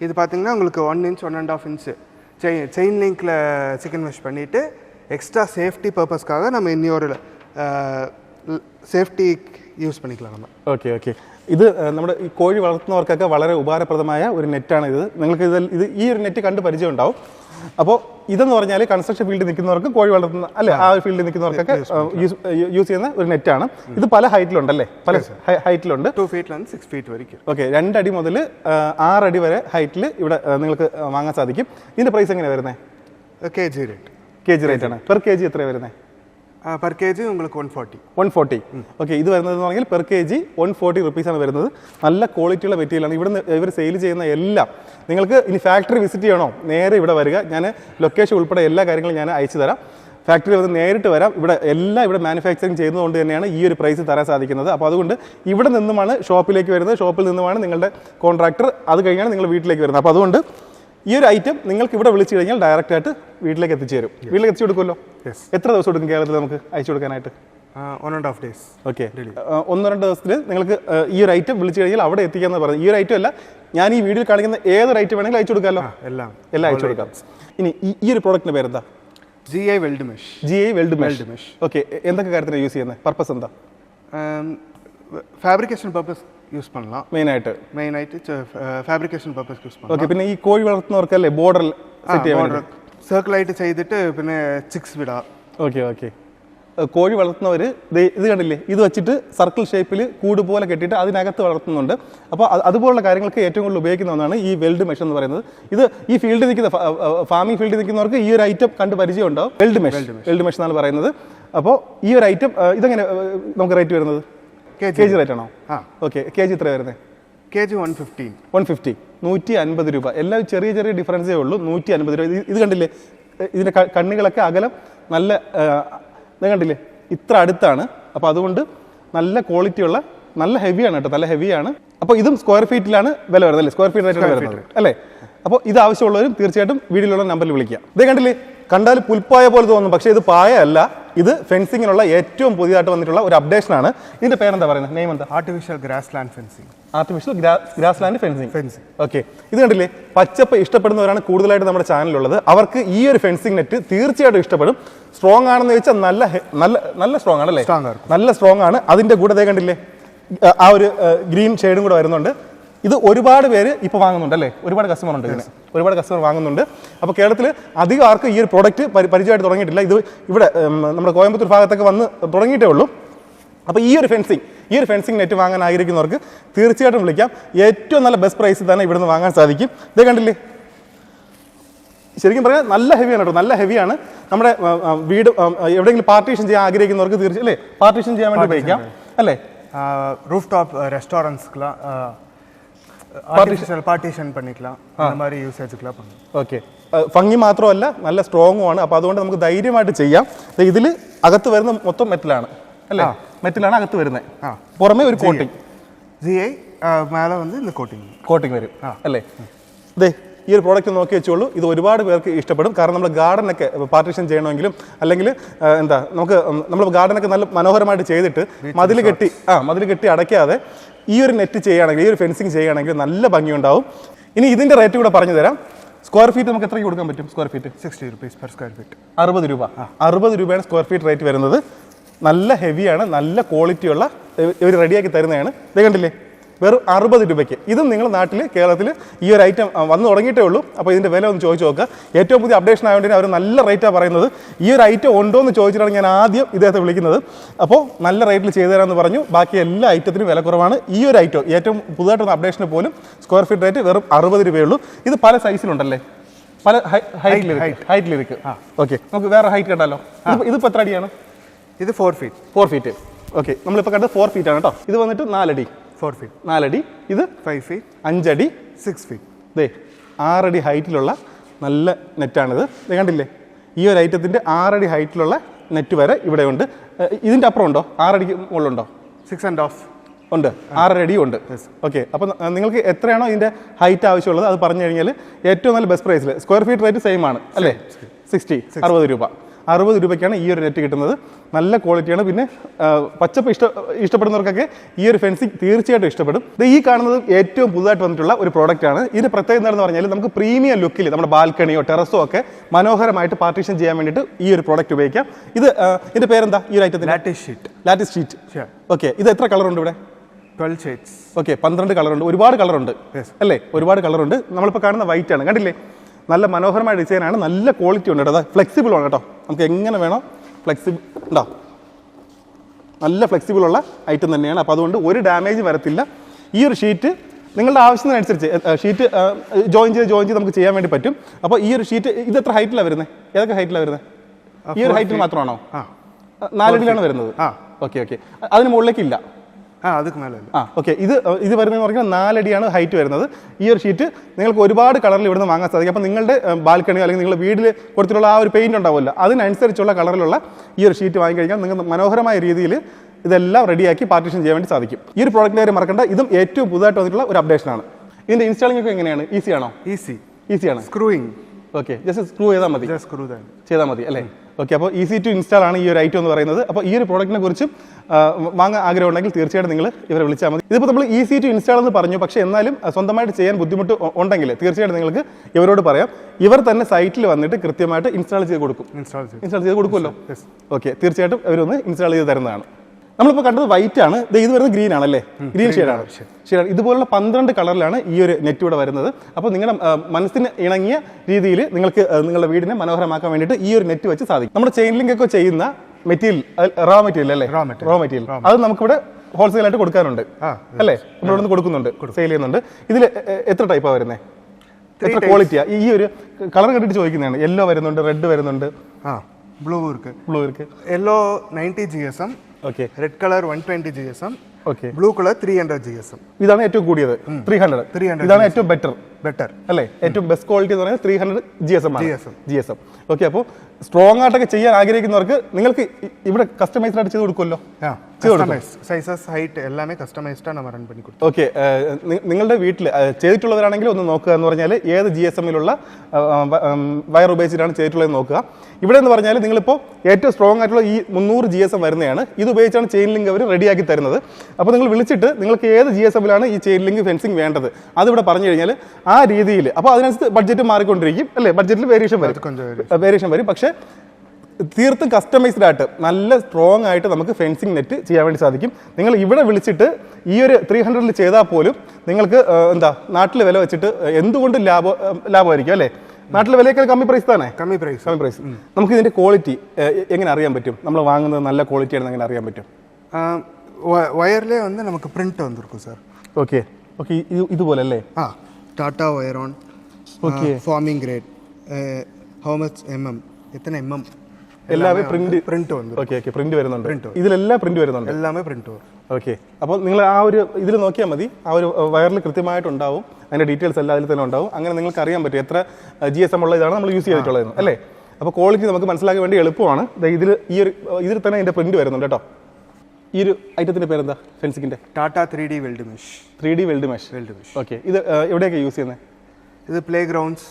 இது பார்த்தீங்கன்னா உங்களுக்கு one inch one and half inch chain chain லிங்க்கில் சிக்கன் மெஷ் பண்ணிவிட்டு எக்ஸ்ட்ரா சேஃப்டி பர்பஸ்க்காக நம்ம இன்னொரு சேஃப்டி யூஸ் பண்ணிக்கலாம் நம்ம ഓക്കെ ഓക്കെ ഇത് ഏഹ്, നമ്മുടെ ഈ കോഴി വളർത്തുന്നവർക്കൊക്കെ വളരെ ഉപകാരപ്രദമായ ഒരു നെറ്റാണ് ഇത് നിങ്ങൾക്ക് ഇത് ഇത് ഈ ഒരു നെറ്റ് കണ്ട് പരിചയം ഉണ്ടാവും അപ്പോൾ ഇതെന്ന് പറഞ്ഞാൽ കൺസ്ട്രക്ഷൻ ഫീൽഡിൽ നിൽക്കുന്നവർക്ക് കോഴി വളർത്തുന്ന അല്ലെ ആ ഒരു ഫീൽഡിൽ നിൽക്കുന്നവർക്കൊക്കെ യൂസ് യൂസ് ചെയ്യുന്ന ഒരു നെറ്റാണ് ഇത് പല ഹൈറ്റിലുണ്ടല്ലേ പല ഹൈറ്റിലുണ്ട് டூ ஃபீட்லேருந்து சிக்ஸ் ஃபீட் வரைக்கும் ഓക്കെ രണ്ടടി മുതൽ ആറടി വരെ ഹൈറ്റിൽ ഇവിടെ ഏഹ്, നിങ്ങൾക്ക് ഏഹ്, വാങ്ങാൻ സാധിക്കും ഇതിന്റെ പ്രൈസ് എങ്ങനെയാണ് വരുന്നത് KG rate K G rate ആണ്. പെർ കെ ജി എത്ര വരുന്നത് പെർ കെ ജി നിങ്ങൾക്ക് one forty one forty okay ഇത് വരുന്നത് ആണെങ്കിൽ per K G one forty വരുന്നത്. നല്ല ക്വാളിറ്റിയുള്ള മെറ്റീരിയലാണ് ഇവിടെ ഇവർ സെയിൽ ചെയ്യുന്ന എല്ലാം. നിങ്ങൾക്ക് ഇനി ഫാക്ടറി വിസിറ്റ് ചെയ്യണോ? നേരെ ഇവിടെ വരിക. ഞാൻ ലൊക്കേഷൻ ഉൾപ്പെടെ എല്ലാ കാര്യങ്ങളും ഞാൻ അയച്ചു തരാം. ഫാക്ടറി വന്ന് നേരിട്ട് വരാം. ഇവിടെ എല്ലാം ഇവിടെ മാനുഫാക്ചറിങ് ചെയ്യുന്നതുകൊണ്ട് തന്നെയാണ് ഈ ഒരു പ്രൈസ് തരാൻ സാധിക്കുന്നത്. അപ്പോൾ അതുകൊണ്ട് ഇവിടെ നിന്നുമാണ് ഷോപ്പിലേക്ക് വരുന്നത്. ഷോപ്പിൽ നിന്നുമാണ് നിങ്ങളുടെ കോൺട്രാക്ടർ അത് കഴിഞ്ഞാണ് നിങ്ങൾ വീട്ടിലേക്ക് വരുന്നത്. അപ്പോൾ അതുകൊണ്ട് ഈ ഒരു ഐറ്റം നിങ്ങൾക്ക് ഇവിടെ വിളിച്ചു കഴിഞ്ഞാൽ ഡയറക്റ്റ് ആയിട്ട് വീട്ടിലേക്ക് എത്തിച്ചു തരും വീട്ടിലേക്ക് എത്തിച്ചു കൊടുക്കുമല്ലോ? എത്ര ദിവസം എടുക്കും കേരളത്തിൽ നമുക്ക് അയച്ചു കൊടുക്കാനായിട്ട്? വൺ ഒന്ന് രണ്ട് ദിവസത്തിൽ നിങ്ങൾക്ക് ഈ ഒരു ഐറ്റം വിളിച്ചു കഴിഞ്ഞാൽ അവിടെ എത്തിക്കാന്ന് പറഞ്ഞു. ഈ ഒരു ഐറ്റം അല്ല ഞാൻ ഈ വീഡിയോയിൽ കാണിക്കുന്ന ഏതൊരു ഐറ്റം വേണമെങ്കിലും അയച്ചു കൊടുക്കാമല്ലോ. എല്ലാം. എല്ലാം അയച്ചു കൊടുക്കാം. ഇനി ഈ ഒരു പ്രോഡക്റ്റിന്റെ പേരെന്താ? G I weld mesh G I weld mesh okay എന്തൊക്കെ കാര്യത്തിന് യൂസ് ചെയ്യുന്നത്? പർപ്പസ് എന്താ? ഫാബ്രിക്കേഷൻ പർപ്പസ് யூஸ் பண்ணலாம் മെയിനായിട്ട് மெயின் ஆயிட்டு ஃபேப்ரிகேஷன் பர்பஸ் யூஸ் பண்ணலாம் ഓക്കെ പിന്നെ ഈ കോഴി വളർത്തുന്നവർക്കല്ലേ ബോർഡർ സെറ്റ് ചെയ്യാൻ വേണ്ടി സർക്കിൾ ആയിട്ട് ചെയ്തിട്ട് പിന്നെ ചിക്സ് വിടാം ഓക്കെ ഓക്കെ കോഴി വളർത്തുന്നവർ ഇത് കണ്ടില്ലേ ഇത് വെച്ചിട്ട് സർക്കിൾ ഷേപ്പിൽ കൂട് പോലെ കെട്ടിയിട്ട് അതിനകത്ത് വളർത്തുന്നുണ്ട് അപ്പോൾ അത് അതുപോലുള്ള കാര്യങ്ങൾക്ക് ഏറ്റവും കൂടുതൽ ഉപയോഗിക്കുന്ന ഒന്നാണ് ഈ വെൽഡ് മെഷ് എന്ന് പറയുന്നത് ഇത് ഈ ഫീൽഡിൽ നിൽക്കുന്ന ഫാമിംഗ് ഫീൽഡിൽ നിൽക്കുന്നവർക്ക് ഈ ഒരു ഐറ്റം കണ്ട് പരിചയം ഉണ്ടാവും വെൽഡ് മെഷ് വെൽഡ് മെഷ് എന്നാണ് പറയുന്നത് അപ്പോൾ ഈ ഒരു ഐറ്റം ഇതെങ്ങനെ ആ, നമുക്ക് റേറ്റ് വരുന്നത് കെ ജി റേറ്റ് ആണോ ഓക്കെ കെ ജി എത്ര വരുന്നത് K G one fifteen one fifty നൂറ്റി അൻപത് രൂപ. എല്ലാം ചെറിയ ചെറിയ ഡിഫറൻസേ ഉള്ളൂ. നൂറ്റി അൻപത് രൂപ. ഇത് കണ്ടില്ലേ? ഇതിന്റെ കണ്ണുകളൊക്കെ അകലം നല്ല ഇത് കണ്ടില്ലേ? ഇത്ര അടുത്താണ്. അപ്പോൾ അതുകൊണ്ട് നല്ല ക്വാളിറ്റിയുള്ള നല്ല ഹെവിയാണ് കേട്ടോ. നല്ല ഹെവിയാണ് അപ്പോൾ ഇതും സ്ക്വയർ ഫീറ്റിലാണ് വില വരുന്നത് അല്ലേ? സ്ക്വയർ ഫീറ്റ് റേറ്റാണ് വരുന്നത്. അല്ലേ? അപ്പോൾ ഇത് ആവശ്യമുള്ളവരും തീർച്ചയായിട്ടും വീഡിയോയിലുള്ള നമ്പറിൽ വിളിക്കുക. ഇതേ കണ്ടില്ലേ? കണ്ടാൽ പുൽപ്പായ പോലെ തോന്നും. പക്ഷേ ഇത് പായ അല്ല. ഇത് ഫെൻസിങ്ങിനുള്ള ഏറ്റവും പുതിയതായിട്ട് വന്നിട്ടുള്ള ഒരു അപ്ഡേഷൻ ആണ് ഇതിന്റെ പേരെന്താ പറയുന്നത്? നെയിം എന്താ? Artificial grass land fencing artificial grass land fencing fencing okay ഇത് കണ്ടില്ലേ? പച്ചപ്പ് ഇഷ്ടപ്പെടുന്നവരാണ് കൂടുതലായിട്ട് നമ്മുടെ ചാനലിലുള്ളത്. അവർക്ക് ഈ ഒരു ഫെൻസിങ് നെറ്റ് തീർച്ചയായിട്ടും ഇഷ്ടപ്പെടും. സ്ട്രോങ് ആണെന്ന് വെച്ചാൽ നല്ല നല്ല നല്ല സ്ട്രോങ് ആണല്ലേ? ആണ്. നല്ല സ്ട്രോങ് ആണ്. അതിന്റെ കൂടെ കണ്ടില്ലേ? ആ ഒരു ഗ്രീൻ ഷെയ്ഡും കൂടെ വരുന്നുണ്ട്. ഇത് ഒരുപാട് പേര് ഇപ്പോൾ വാങ്ങുന്നുണ്ട് അല്ലേ? ഒരുപാട് കസ്റ്റമർ ഉണ്ട് ഇതിന്. ഒരുപാട് കസ്റ്റമർ വാങ്ങുന്നുണ്ട്. അപ്പോൾ കേരളത്തിൽ അധികം ആർക്കും ഈ ഒരു പ്രോഡക്റ്റ് പരിചയമായിട്ട് തുടങ്ങിയിട്ടില്ല. ഇത് ഇവിടെ നമ്മുടെ കോയമ്പത്തൂർ ഭാഗത്തൊക്കെ വന്ന് തുടങ്ങിയിട്ടേ ഉള്ളൂ. അപ്പോൾ ഈ ഒരു ഫെൻസിങ് ഈ ഒരു ഫെൻസിങ് നെറ്റ് വാങ്ങാൻ ആഗ്രഹിക്കുന്നവർക്ക് തീർച്ചയായിട്ടും വിളിക്കാം. ഏറ്റവും നല്ല ബെസ്റ്റ് പ്രൈസിൽ തന്നെ ഇവിടുന്ന് വാങ്ങാൻ സാധിക്കും. ഇതേ കണ്ടില്ലേ? ശരിക്കും പറഞ്ഞാൽ നല്ല ഹെവിയാണ് കേട്ടോ. നല്ല ഹെവിയാണ് നമ്മുടെ വീട് എവിടെയെങ്കിലും പാർട്ടീഷൻ ചെയ്യാൻ ആഗ്രഹിക്കുന്നവർക്ക് തീർച്ചയായും അല്ലേ? പാർട്ടീഷൻ ചെയ്യാൻ വേണ്ടി ഉപയോഗിക്കാം അല്ലേ? Roof top restaurants artificial partition பண்ணிக்கலாம் அந்த மாதிரி யூசேஜுக்கெலாம் பண்ணலாம் ഓക്കെ ഭംഗി മാത്രമല്ല നല്ല സ്ട്രോങ്ങും ആണ് അപ്പോൾ അതുകൊണ്ട് നമുക്ക് ധൈര്യമായിട്ട് ചെയ്യാം ഇതിൽ അകത്ത് വരുന്ന മൊത്തം മെറ്റലാണ് അല്ലേ മെറ്റലാണ് അകത്ത് വരുന്നത് ആ. പുറമെ ഒരു കോട്ടിങ് ஜிஐ மேலே வந்து இந்த கோட்டிங் കോട്ടിങ് വരും അല്ലേ ദേ ഈ ഒരു പ്രോഡക്റ്റ് നോക്കി വെച്ചോളൂ ഇത് ഒരുപാട് പേർക്ക് ഇഷ്ടപ്പെടും കാരണം നമ്മൾ ഗാർഡനൊക്കെ പാർട്ടീഷൻ ചെയ്യണമെങ്കിലും അല്ലെങ്കിൽ ആ, എന്താ നമുക്ക് നമ്മൾ ഗാർഡനൊക്കെ നല്ല മനോഹരമായിട്ട് ചെയ്തിട്ട് മതിൽ കെട്ടി ആ മതിൽ കെട്ടി അടയ്ക്കാതെ ഈ ഒരു നെറ്റ് ചെയ്യുകയാണെങ്കിൽ ഈ ഒരു ഫെൻസിങ് ചെയ്യുകയാണെങ്കിൽ നല്ല ഭംഗിയുണ്ടാവും. ഇനി ഇതിന്റെ റേറ്റ് കൂടെ പറഞ്ഞു തരാം. സ്ക്വയർ ഫീറ്റ് നമുക്ക് എത്രയ്ക്ക് കൊടുക്കാൻ പറ്റും? Square feet sixty rupees per square feet അറുപത് രൂപ. അറുപത് രൂപയാണ് സ്ക്വയർ ഫീറ്റ് റേറ്റ് വരുന്നത്. നല്ല ഹെവിയാണ് നല്ല ക്വാളിറ്റിയുള്ള ഇവർ റെഡിയാക്കി തരുന്നതാണ്. ഇത് കണ്ടില്ലേ? വെറും അറുപത് രൂപയ്ക്ക്. ഇതും നിങ്ങൾ നാട്ടിൽ കേരളത്തിൽ ഈ ഒരു ഐറ്റം വന്നു തുടങ്ങിയിട്ടേ ഉള്ളൂ. അപ്പോൾ ഇതിന്റെ വില ഒന്ന് ചോദിച്ച് നോക്കുക. ഏറ്റവും പുതിയ അപ്ഡേഷൻ ആയതുകൊണ്ട് അവർ നല്ല റേറ്റാണ് പറയുന്നത്. ഈ ഒരു ഐറ്റം ഉണ്ടോ എന്ന് ചോദിച്ചിട്ടാണ് ഞാൻ ആദ്യം ഇദ്ദേഹത്തെ വിളിക്കുന്നത്. അപ്പോൾ നല്ല റേറ്റിൽ ചെയ്തു തരാമെന്ന് പറഞ്ഞു. ബാക്കി എല്ലാ ഐറ്റത്തിനും വില കുറവാണ്. ഈ ഒരു ഐറ്റം ഏറ്റവും പുതുതായിട്ടുള്ള അപ്ഡേഷന് പോലും സ്ക്വയർ ഫീറ്റ് റേറ്റ് വെറും അറുപത് രൂപയുള്ളൂ. ഇത് പല സൈസിലുണ്ടല്ലേ പല ഹൈറ്റിൽ ഹൈറ്റിൽ ഇരിക്കും. ഓക്കെ നമുക്ക് വേറെ ഹൈറ്റ് കണ്ടല്ലോ ഇതിപ്പോൾ എത്ര അടിയാണ്? ഇത് four feet four feet okay നമ്മളിപ്പോൾ കണ്ടത് ഫോർ ഫീറ്റ് ആണ് കേട്ടോ ഇത് വന്നിട്ട് നാലടി. ഫോർ ഫീറ്റ് നാലടി. ഇത് ഫൈവ് ഫീറ്റ് അഞ്ചടി. സിക്സ് ഫീറ്റ് ദേ ആറടി ഹൈറ്റിലുള്ള നല്ല നെറ്റാണിത്. ഇത് കണ്ടില്ലേ? ഈ ഒരു ഐറ്റത്തിന്റെ ആറടി ഹൈറ്റിലുള്ള നെറ്റ് വരെ ഇവിടെ ഉണ്ട്. ഇതിന്റെ അപ്പുറം ഉണ്ടോ? ആറടിക്ക് മുകളിലുണ്ടോ? സിക്സ് ആൻഡ് ഹാഫ് ഉണ്ട്. ആറര അടിയും ഉണ്ട് ഓക്കെ അപ്പം നിങ്ങൾക്ക് എത്രയാണോ ഇതിന്റെ ഹൈറ്റ് ആവശ്യമുള്ളത് അത് പറഞ്ഞു കഴിഞ്ഞാൽ ഏറ്റവും നല്ല ബെസ്റ്റ് പ്രൈസിൽ സ്ക്വയർ ഫീറ്റ് റേറ്റ് സെയിം ആണ്. അല്ലേ? സിക്സ്റ്റി അറുപത് രൂപ. അറുപത് രൂപയ്ക്കാണ് ഈ ഒരു നെറ്റ് കിട്ടുന്നത്. നല്ല ക്വാളിറ്റിയാണ്. പിന്നെ പച്ചപ്പ് ഇഷ്ട ഇഷ്ടപ്പെടുന്നവർക്കൊക്കെ ഈ ഒരു ഫെൻസിങ് തീർച്ചയായിട്ടും ഇഷ്ടപ്പെടും. ഇത് ഈ കാണുന്നത് ഏറ്റവും പുതുതായിട്ട് വന്നിട്ടുള്ള ഒരു പ്രോഡക്റ്റ് ആണ് ഇതിന്റെ പ്രത്യേകത എന്താണെന്ന് പറഞ്ഞാൽ നമുക്ക് പ്രീമിയം ലുക്കിൽ നമ്മുടെ ബാൽക്കണിയോ ടെറസോ ഒക്കെ മനോഹരമായിട്ട് പാർട്ടീഷൻ ചെയ്യാൻ വേണ്ടിയിട്ട് ഈ ഒരു പ്രോഡക്റ്റ് ഉപയോഗിക്കാം. ഇത് ഇതിന്റെ ഇതിന്റെ പേരെന്താ? ഈ ഒരു ഐറ്റത്തിന് lattice sheet lattice sheet. Okay ഇത് എത്ര കളർ ഉണ്ട് ഇവിടെ? ട്വൽവ് ഷെയ്ഡ്സ് ഓക്കെ പന്ത്രണ്ട് ഉണ്ട് ഒരുപാട് കളർ ഉണ്ട് അല്ലേ? ഒരുപാട് കളർ കളറുണ്ട്. നമ്മളിപ്പോൾ കാണുന്ന വൈറ്റ് ആണ്. കണ്ടില്ലേ? നല്ല മനോഹരമായ ഡിസൈൻ ആണ്. നല്ല ക്വാളിറ്റി ഉണ്ട് കേട്ടോ. ഫ്ലെക്സിബിൾ ആണ് കേട്ടോ. നമുക്ക് എങ്ങനെ വേണോ ഫ്ലെക്സിബിൾ ഉണ്ടോ നല്ല ഫ്ലെക്സിബിൾ ഉള്ള ഐറ്റം തന്നെയാണ്. അപ്പോൾ അതുകൊണ്ട് ഒരു ഡാമേജ് വരത്തില്ല. ഈ ഒരു ഷീറ്റ് നിങ്ങളുടെ ആവശ്യത്തിനനുസരിച്ച് ഷീറ്റ് ജോയിൻ ചെയ്ത് ജോയിൻ ചെയ്ത് നമുക്ക് ചെയ്യാൻ വേണ്ടി പറ്റും. അപ്പോൾ ഈ ഒരു ഷീറ്റ് ഇത് എത്ര ഹൈറ്റിലാണ് വരുന്നത് ഏതൊക്കെ ഹൈറ്റിലാണ് വരുന്നത് ഈ ഒരു ഹൈറ്റിൽ മാത്രമാണോ? ആ. നാലടിയിലാണ് വരുന്നത്. ആ. Okay okay. അതിന് മുകളിലേക്കില്ല ആ ഓക്കെ. ഇത് ഇത് വരുന്നതെന്ന് പറഞ്ഞാൽ നാലടിയാണ് ഹൈറ്റ് വരുന്നത്. ഈ ഒരു ഷീറ്റ് നിങ്ങൾക്ക് ഒരുപാട് കളറിൽ ഇവിടുന്ന് വാങ്ങാൻ സാധിക്കും. അപ്പോൾ നിങ്ങളുടെ ബാൽക്കണി അല്ലെങ്കിൽ നിങ്ങളുടെ വീട്ടിൽ കൊടുത്തിട്ടുള്ള ആ ഒരു പെയിന്റ് ഉണ്ടാവുമല്ലോ അതിനനുസരിച്ചുള്ള കളറിലുള്ള ഈ ഒരു ഷീറ്റ് വാങ്ങിക്കഴിഞ്ഞാൽ നിങ്ങൾക്ക് മനോഹരമായ രീതിയിൽ ഇതെല്ലാം റെഡിയാക്കി പാർട്ടീഷൻ ചെയ്യാൻ വേണ്ടി സാധിക്കും. ഈ ഒരു പ്രോഡക്റ്റ് കാര്യം മറക്കണ്ട. ഇതും ഏറ്റവും പുതുതായിട്ട് വന്നിട്ടുള്ള ഒരു അപ്ഡേഷൻ ആണ്. ഇതിന്റെ ഇൻസ്റ്റാളിംഗ് ഒക്കെ എങ്ങനെയാണ്? ഈസി ആണോ? ഈസി ഈസിയാണ് സ്ക്രൂയിങ് ഓക്കെ ജസ്റ്റ് സ്ക്രൂ ചെയ്താൽ മതി. സ്ക്രൂ ചെയ്താൽ മതി. അല്ലേ? ഓക്കെ അപ്പോൾ ഈസി ടു ഇൻസ്റ്റാൾ ആണ് ഈ ഒരു ഐറ്റം എന്ന് പറയുന്നത്. അപ്പോൾ ഈ ഒരു പ്രോഡക്റ്റിനെ കുറിച്ചും വാങ്ങാൻ ആഗ്രഹം ഉണ്ടെങ്കിൽ തീർച്ചയായിട്ടും നിങ്ങൾ ഇവരെ വിളിച്ചാൽ മതി. ഇതിപ്പോൾ നമ്മൾ ഈസി ടു ഇൻസ്റ്റാൾ എന്ന് പറഞ്ഞു. പക്ഷേ എന്നാലും സ്വന്തമായിട്ട് ചെയ്യാൻ ബുദ്ധിമുട്ട് ഉണ്ടെങ്കിൽ തീർച്ചയായിട്ടും നിങ്ങൾക്ക് ഇവരോട് പറയാം. ഇവർ തന്നെ സൈറ്റിൽ വന്നിട്ട് കൃത്യമായിട്ട് ഇൻസ്റ്റാൾ ചെയ്ത് കൊടുക്കും. ഇൻസ്റ്റാൾ ചെയ്തു കൊടുക്കുമല്ലോ. ഓക്കെ തീർച്ചയായിട്ടും അവരൊന്ന് ഇൻസ്റ്റാൾ ചെയ്ത് തരുന്നതാണ്. നമ്മളിപ്പോൾ കണ്ടത് വൈറ്റ് ആണ്. ഇത് വരുന്നത് ഗ്രീൻ ആണല്ലേ? ഗ്രീൻ ഷെയ്ഡ് ആണ് ശരിയാണ് ഇതുപോലുള്ള പന്ത്രണ്ട് കളറിലാണ് ഈ ഒരു നെറ്റ് ഇവിടെ വരുന്നത്. അപ്പോൾ നിങ്ങളുടെ മനസ്സിന് ഇണങ്ങിയ രീതിയിൽ നിങ്ങൾക്ക് നിങ്ങളുടെ വീടിനെ മനോഹരമാക്കാൻ വേണ്ടിയിട്ട് ഈ ഒരു നെറ്റ് വെച്ച് സാധിക്കും. നമ്മുടെ ചെയിൻ ലിങ്ക് ഒക്കെ ചെയ്യുന്ന മെറ്റീരിയൽ റോ മെറ്റീരിയൽ അല്ലേ? റോ മെറ്റീരിയൽ അത് നമുക്കിവിടെ ഹോൾസെയിൽ ആയിട്ട് കൊടുക്കാനുണ്ട് അല്ലേ? നമ്മളിവിടെ നിന്ന് കൊടുക്കുന്നുണ്ട്. സെയിൽ ചെയ്യുന്നുണ്ട്. ഇതിൽ എത്ര ടൈപ്പാണ് വരുന്നത് എത്ര ക്വാളിറ്റിയാ ഈ ഒരു കളർ കണ്ടിട്ട് ചോദിക്കുന്നതാണ്. യെല്ലോ വരുന്നുണ്ട് റെഡ് വരുന്നുണ്ട്. Blue work blue work yellow ninety G S M okay red colour one twenty G S M okay blue colour three hundred G S ഇതാണ് ഏറ്റവും കൂടിയത്. ത്രീ ഹൺഡ്രഡ് ത്രീ ഹൺഡ്രഡ് ഇതാണ് ഏറ്റവും better better അല്ലേ? ഏറ്റവും best quality എന്ന് പറയുന്നത് three hundred G S M G S M okay അപ്പോൾ സ്ട്രോങ് ആയിട്ടൊക്കെ ചെയ്യാൻ ആഗ്രഹിക്കുന്നവർക്ക് നിങ്ങൾക്ക് ഇവിടെ കസ്റ്റമൈസ്ഡ് ആയിട്ട് ചെയ്ത് കൊടുക്കുമല്ലോ? സൈസസ് ഹൈറ്റ് എല്ലാമേ കസ്റ്റമൈസ്ഡ് ആണ് റൺ പണി കൊടുത്തു ഓക്കെ നിങ്ങളുടെ വീട്ടിൽ ചെയ്തിട്ടുള്ളവരാണെങ്കിൽ ഒന്ന് നോക്കുക എന്ന് പറഞ്ഞാൽ ഏത് ജി എസ് എമ്മിലുള്ള വയർ ഉപയോഗിച്ചിട്ടാണ് ചെയ്തിട്ടുള്ളത് നോക്കുക. ഇവിടെ എന്ന് പറഞ്ഞാൽ നിങ്ങളിപ്പോൾ ഏറ്റവും സ്ട്രോങ് ആയിട്ടുള്ള ഈ മുന്നൂറ് ജി എസ് എം വരുന്നതാണ്. ഇത് ഉപയോഗിച്ചാണ് ചെയിൻ ലിങ്ക് അവർ റെഡിയാക്കി തരുന്നത്. അപ്പോൾ നിങ്ങൾ വിളിച്ചിട്ട് നിങ്ങൾക്ക് ഏത് ജി എസ് എഫിലാണ് ഈ ചെയിൻ ലിങ്ക് ഫെൻസിങ് വേണ്ടത്? അതിവിടെ പറഞ്ഞു കഴിഞ്ഞാൽ ആ രീതിയിൽ അപ്പോൾ അതിനനുസരിച്ച് ബഡ്ജറ്റ് മാറിക്കൊണ്ടിരിക്കും അല്ലേ? ബഡ്ജറ്റിൽ വേരിയേഷൻ വരും. വേരിയേഷൻ വരും. പക്ഷേ തീർത്തും കസ്റ്റമൈസ്ഡ് ആയിട്ട് നല്ല സ്ട്രോങ് ആയിട്ട് നമുക്ക് ഫെൻസിങ് നെറ്റ് ചെയ്യാൻ വേണ്ടി സാധിക്കും. നിങ്ങൾ ഇവിടെ വിളിച്ചിട്ട് ഈ ഒരു ത്രീ ഹൺഡ്രഡിൽ ചെയ്താൽ പോലും നിങ്ങൾക്ക് എന്താ നാട്ടിൽ വില വെച്ചിട്ട് എന്തുകൊണ്ട് ലാഭം ലാഭമായിരിക്കും അല്ലേ? നാട്ടിലെ വിലയേക്കാൾ കമ്മി പ്രൈസ് തന്നെ കമ്മി പ്രൈസ് കമ്മി പ്രൈസ് നമുക്ക് ഇതിന്റെ ക്വാളിറ്റി എങ്ങനെ അറിയാൻ പറ്റും? നമ്മൾ വാങ്ങുന്നത് നല്ല ക്വാളിറ്റി ആണെന്ന് എങ്ങനെ അറിയാൻ പറ്റും? ஒயர்லேயே வந்து நமக்கு பிரிண்ட் வந்திருக்கும் சார் ഓക്കെ ഓക്കെ ഇതുപോലെ അല്ലേ ஆ Tata ஒயரான் Okay. Forming grade how much MM எத்தனை எம்எம் എല്ലാവരും പ്രിന്റ് பிரிண்ட் வந்து ഓക്കെ ഓക്കെ പ്രിന്റ് വരുന്നുണ്ട് ഇതിലെല്ലാം പ്രിന്റ് വരുന്നുണ്ട് எல்லாமே பிரிண்ட் வரும் ഓക്കെ അപ്പോൾ നിങ്ങൾ ആ ഒരു ഇതിൽ നോക്കിയാൽ മതി ആ ഒരു വയറിൽ കൃത്യമായിട്ടുണ്ടാവും അതിൻ്റെ ഡീറ്റെയിൽസ് എല്ലാം അതിൽ തന്നെ ഉണ്ടാവും അങ്ങനെ നിങ്ങൾക്ക് അറിയാൻ പറ്റും എത്ര ജി എസ് എം ഉള്ള ഇതാണ് നമ്മൾ യൂസ് ചെയ്തിട്ടുള്ളത് അല്ലേ അപ്പോൾ ക്വാളിറ്റി നമുക്ക് മനസ്സിലാക്കാൻ വേണ്ടി എളുപ്പമാണ് ദേ ഇതിൽ ഈ ഒരു ഇതിൽ തന്നെ ഇതിൻ്റെ പ്രിന്റ് വരുന്നുണ്ട് കേട്ടോ ഈ ഒരു ഐറ്റത്തിൻ്റെ പേരെന്താ ഫെൻസിങ്ങിൻ്റെ Tata three D weld mesh three D weld mesh weld mesh okay ഇത് ആ, എവിടെയൊക്കെ യൂസ് ചെയ്യുന്നത് இது பிளே கிரவுண்ட்ஸ்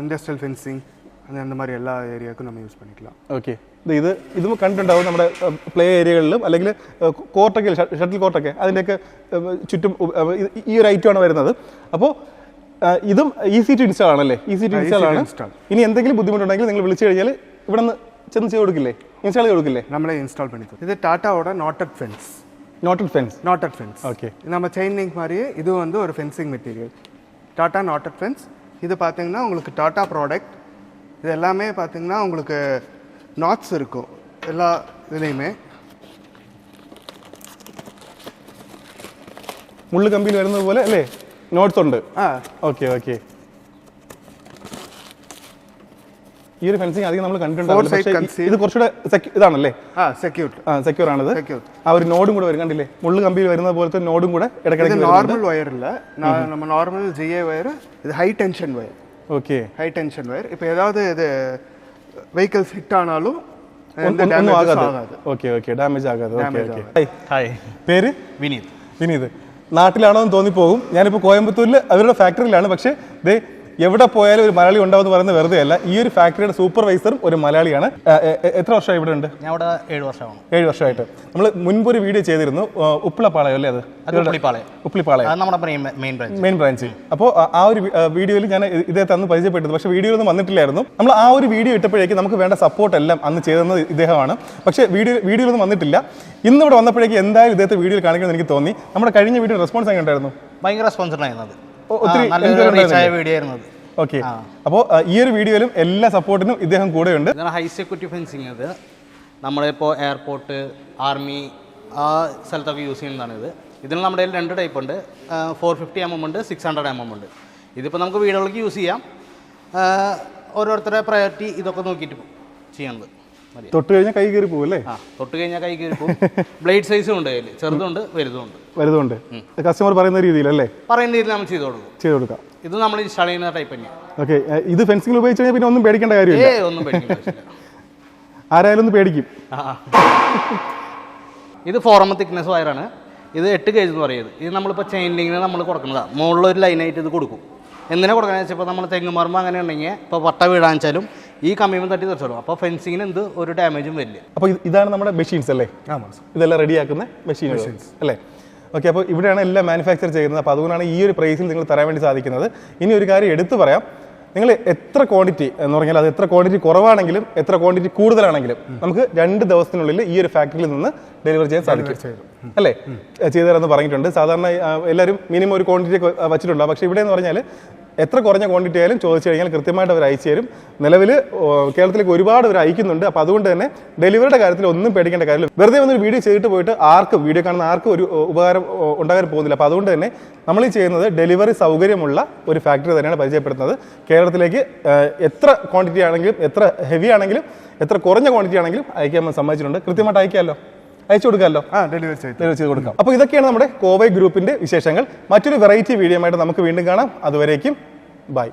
இண்டஸ்ட்ரியல் ஃபென்சிங் அந்த அந்த மாதிரி எல்லா ஏரியாவுக்கும் நம்ம யூஸ் பண்ணிக்கலாம் ഓക്കെ ഇത് ഇതും കണ്ടിട്ടുണ്ടാവും നമ്മുടെ പ്ലേ ഏരിയകളിലും അല്ലെങ്കിൽ കോർട്ടൊക്കെ ഷട്ടിൽ കോർട്ടൊക്കെ അതിൻ്റെയൊക്കെ ഏഹ്, ചുറ്റും ഉപ- ഏഹ്, ഇത് ഈ ഒരു ഐറ്റമാണ് വരുന്നത് അപ്പോൾ ഇതും ഈസി ടു ഇൻസ്റ്റാൾ ആണല്ലേ ഈസി ടു ഇൻസ്റ്റാൾ ആണ് install. ഇനി എന്തെങ്കിലും ബുദ്ധിമുട്ടുണ്ടെങ്കിൽ നിങ്ങൾ വിളിച്ചു കഴിഞ്ഞാൽ ഇവിടെ നിന്ന് ചെന്ന് ചെയ്ത് കൊടുക്കില്ലേ ഇൻസ്റ്റാൾ ചെയ്ത് കൊടുക്കില്ലേ நம்மளே இன்ஸ்டால் பண்ணி தரோம் இது டாட்டாவோட knotted fence knotted fence knotted fence okay. நம்ம செயின் லிங்க் மாதிரியே இது வந்து ஒரு fencing material Tata knotted fence இது பார்த்தீங்கன்னா உங்களுக்கு டாட்டா ப்ராடக்ட் இது எல்லாமே பார்த்தீங்கன்னா உங்களுக்கு நாட்ஸ் இருக்கும் எல்லா இதுலேயுமே മുള്ളു കമ്പിയിൽ വരുന്നത് പോലെ അല്ലേ നോട്ട്സ് ഉണ്ട് ஆ ഓക്കെ ഓക്കെ ഈ ഒരു ഫെൻസിങ് അധികം നമ്മൾ കണ്ടിട്ടുണ്ടാവില്ല Four side പക്ഷേ conceal. ഇത് കുറച്ചുകൂടെ sec- ഇതാണല്ലേ ஆ செக்யூர்ட் ആ സെക്യൂർ ആണിത് Secure. ആ ഒരു നോഡും കൂടെ വരും കണ്ടില്ലേ മുള്ളു കമ്പിയിൽ വരുന്ന പോലത്തെ നോഡും കൂടെ இது ഇടയ്ക്കിടയ്ക്ക് நார்மல் ஒயர் இல்லை நான் நம்ம நார்மல் ஜிஏ ஒயர் இது high tension wire okay high tension wire இப்போ ஏதாவது இது வெஹிக்கிள்ஸ் ஹிட் ஆனாலும் எந்த ഒന്നും damages ആകാതെ ஆகாது ഓക്കെ ഓക്കെ ഡാമേജ് ആകാതെ okay Damage okay hi hi പേര് വിനീത് വിനീത് നാട്ടിലാണോ എന്ന് തോന്നിപ്പോകും ഞാനിപ്പോൾ കോയമ്പത്തൂരിൽ അവരുടെ ഫാക്ടറിയിലാണ് പക്ഷേ ദേ എവിടെ പോയാലും ഒരു മലയാളി ഉണ്ടാവുമെന്ന് പറയുന്നത് വെറുതെ അല്ല ഈ ഒരു ഫാക്ടറിയുടെ സൂപ്പർവൈസറും ഒരു മലയാളിയാണ്. എത്ര വർഷമായി ഇവിടെ ഉണ്ട്? ഞാൻ ഇവിടെ ഏഴ് വർഷമാണ് ഏഴ് വർഷമായിട്ട്. നമ്മൾ മുൻപ് ഒരു വീഡിയോ ചെയ്തിരുന്നു. ഉപ്പിളപ്പാളയം അല്ലേ അത്? ഉപ്പിളിപ്പാളയം. നമ്മുടെ മെയിൻ ബ്രാഞ്ച്. Main branch. അപ്പോൾ ആ ഒരു വീഡിയോയിൽ ഞാൻ ഇദ്ദേഹത്തെ അന്ന് പരിചയപ്പെട്ടത്. പക്ഷേ വീഡിയോയിലൊന്നും വന്നിട്ടില്ലായിരുന്നു. നമ്മൾ ആ ഒരു വീഡിയോ ഇട്ടപ്പോഴേക്കും നമുക്ക് വേണ്ട സപ്പോർട്ട് എല്ലാം അന്ന് ചെയ്തത് ഇദ്ദേഹമാണ്. പക്ഷേ വീഡിയോ വീഡിയോയിലൊന്നും വന്നിട്ടില്ല. ഇന്നിവിടെ വന്നപ്പോഴേക്കും എന്തായാലും ഇദ്ദേഹത്തെ വീഡിയോയിൽ കാണിക്കണമെന്ന് എനിക്ക് തോന്നി. നമ്മുടെ കഴിഞ്ഞ വീഡിയോ റെസ്പോൺസ് എങ്ങനെ ഉണ്ടായിരുന്നു ഭയങ്കര റെസ്പോൺസ് ഉണ്ടായിരുന്നത് ഒത്തിരി? വീഡിയോ ആയിരുന്നു ഓക്കെ. അപ്പോൾ ഈ ഒരു വീഡിയോയിലും എല്ലാ സപ്പോർട്ടിനും ഇദ്ദേഹം കൂടെയുണ്ട്. ഇതാണ് ഹൈ സെക്യൂരിറ്റി ഫെൻസിങ് അത് നമ്മളിപ്പോൾ എയർപോർട്ട് ആർമി ആ സ്ഥലത്തൊക്കെ യൂസ് ചെയ്യുന്നതാണ് ഇത്. ഇതിൽ നമ്മുടെ കയ്യിൽ രണ്ട് ടൈപ്പ് ഉണ്ട്. ഫോർ ഫിഫ്റ്റി എം എം ഉണ്ട് സിക്സ് ഹൺഡ്രഡ് എം എം ഉണ്ട്. ഇതിപ്പോൾ നമുക്ക് വീടുകൾക്ക് യൂസ് ചെയ്യാം. ഓരോരുത്തരുടെ പ്രയോറിറ്റി ഇതൊക്കെ നോക്കിയിട്ട് ചെയ്യണത് തൊട്ട് കഴിഞ്ഞാൽ കൈ കയറി പോകും അല്ലേ? തൊട്ട് കഴിഞ്ഞാൽ കൈ കയറി പോകും ബ്ലേഡ് സൈസും ഉണ്ട് കയ്യിൽ ചെറുതുണ്ട് വലുതുണ്ട് വലുതുണ്ട് കസ്റ്റമർ പറയുന്ന രീതിയിലല്ലേ? പറയുന്ന രീതിയിൽ നമ്മൾ ചെയ്ത് കൊടുക്കും. ചെയ്ത് കൊടുക്കാം. ഇത് നമ്മൾ ഇൻസ്റ്റാൾ ചെയ്യുന്ന ടൈപ്പ് തന്നെയാണ് ഓക്കെ ഇത് ഫെൻസിംഗിൽ ഉപയോഗിച്ച് കഴിഞ്ഞാൽ പിന്നെ ഒന്നും പേടിക്കേണ്ട കാര്യമില്ല. ഒന്നും പേടിക്കില്ല ആരായാലും ഒന്ന് പേടിക്കും. ഇത് ഫോറമ തിക്നെസ് വയറാണ് ഇത് എട്ട് കേജ് എന്ന് പറയുന്നത് ഇത്. നമ്മളിപ്പോൾ ചെയിൻ ലിങ്കിന് നമ്മൾ കൊടുക്കുന്നതാണ് മുകളിലൊരു ലൈനായിട്ട് ഇത് കൊടുക്കും. എന്തിനാ കൊടുക്കണമെന്ന് വെച്ചാൽ ഇപ്പോൾ നമ്മൾ തെങ്ങുമാറുമ്പോൾ അങ്ങനെ ഉണ്ടെങ്കിൽ ഇപ്പോൾ വട്ട വീടാണെച്ചാലും ഈ കമ്മിയും തട്ടി തെറിച്ചോളും അപ്പോൾ ഫെൻസിങ്ങിന് എന്ത് ഒരു ഡാമേജും വരില്ല. അപ്പോൾ ഇതാണ് നമ്മുടെ മെഷീൻസ് അല്ലേ? ഇതെല്ലാം റെഡിയാക്കുന്ന മെഷീൻ അല്ലേ? ഓക്കെ അപ്പോൾ ഇവിടെയാണ് എല്ലാം മാനുഫാക്ചർ ചെയ്യുന്നത്. അപ്പോൾ അതുകൊണ്ടാണ് ഈ ഒരു പ്രൈസിൽ നിങ്ങൾ തരാൻ വേണ്ടി സാധിക്കുന്നത്. ഇനി ഒരു കാര്യം എടുത്തു പറയാം. നിങ്ങൾ എത്ര ക്വാണ്ടിറ്റി എന്ന് പറഞ്ഞാൽ അത് എത്ര ക്വാണ്ടിറ്റി കുറവാണെങ്കിലും എത്ര ക്വാണ്ടിറ്റി കൂടുതലാണെങ്കിലും നമുക്ക് രണ്ട് ദിവസത്തിനുള്ളിൽ ഈ ഒരു ഫാക്ടറിയിൽ നിന്ന് ഡെലിവറി ചെയ്യാൻ സാധിക്കും. അല്ലേ? ചെയ്തു തരാമെന്ന് പറഞ്ഞിട്ടുണ്ട്. സാധാരണ എല്ലാവരും മിനിമം ഒരു ക്വാണ്ടിറ്റി വെച്ചിട്ടുണ്ടാകും പക്ഷേ ഇവിടെ എന്ന് പറഞ്ഞാൽ എത്ര കുറഞ്ഞ ക്വാണ്ടിറ്റി ആയാലും ചോദിച്ചു കഴിഞ്ഞാൽ കൃത്യമായിട്ട് അവർ അയച്ചു തരും. നിലവിൽ കേരളത്തിലേക്ക് ഒരുപാട് അവർ അയക്കുന്നുണ്ട്. അപ്പോൾ അതുകൊണ്ട് തന്നെ ഡെലിവറിയുടെ കാര്യത്തിൽ ഒന്നും പേടിക്കേണ്ട കാര്യമില്ല. വെറുതെ വന്നൊരു വീഡിയോ ചെയ്തിട്ട് പോയിട്ട് ആർക്കും വീഡിയോ കാണുന്ന ആർക്കും ഒരു ഉപകാരം ഉണ്ടാകാൻ പോകുന്നില്ല. അപ്പോൾ അതുകൊണ്ട് തന്നെ നമ്മൾ ഈ ചെയ്യുന്നത് ഡെലിവറി സൗകര്യമുള്ള ഒരു ഫാക്ടറി തന്നെയാണ് പരിചയപ്പെടുത്തുന്നത്. കേരളത്തിലേക്ക് എത്ര ക്വാണ്ടിറ്റി ആണെങ്കിലും എത്ര ഹെവി ആണെങ്കിലും എത്ര കുറഞ്ഞ ക്വാണ്ടിറ്റി ആണെങ്കിലും അയക്കാൻ സമ്മതിച്ചിട്ടുണ്ട്. കൃത്യമായിട്ട് അയക്കാമല്ലോ. അയച്ചു കൊടുക്കാമല്ലോ? ആ ഡെലിവറി ഡെലിവറി ചെയ്ത് കൊടുക്കാം. അപ്പോൾ ഇതൊക്കെയാണ് നമ്മുടെ കോവൈ ഗ്രൂപ്പിന്റെ വിശേഷങ്ങൾ. മറ്റൊരു വെറൈറ്റി വീഡിയോ ആയിട്ട് നമുക്ക് വീണ്ടും കാണാം. അതുവരേക്കും ബൈ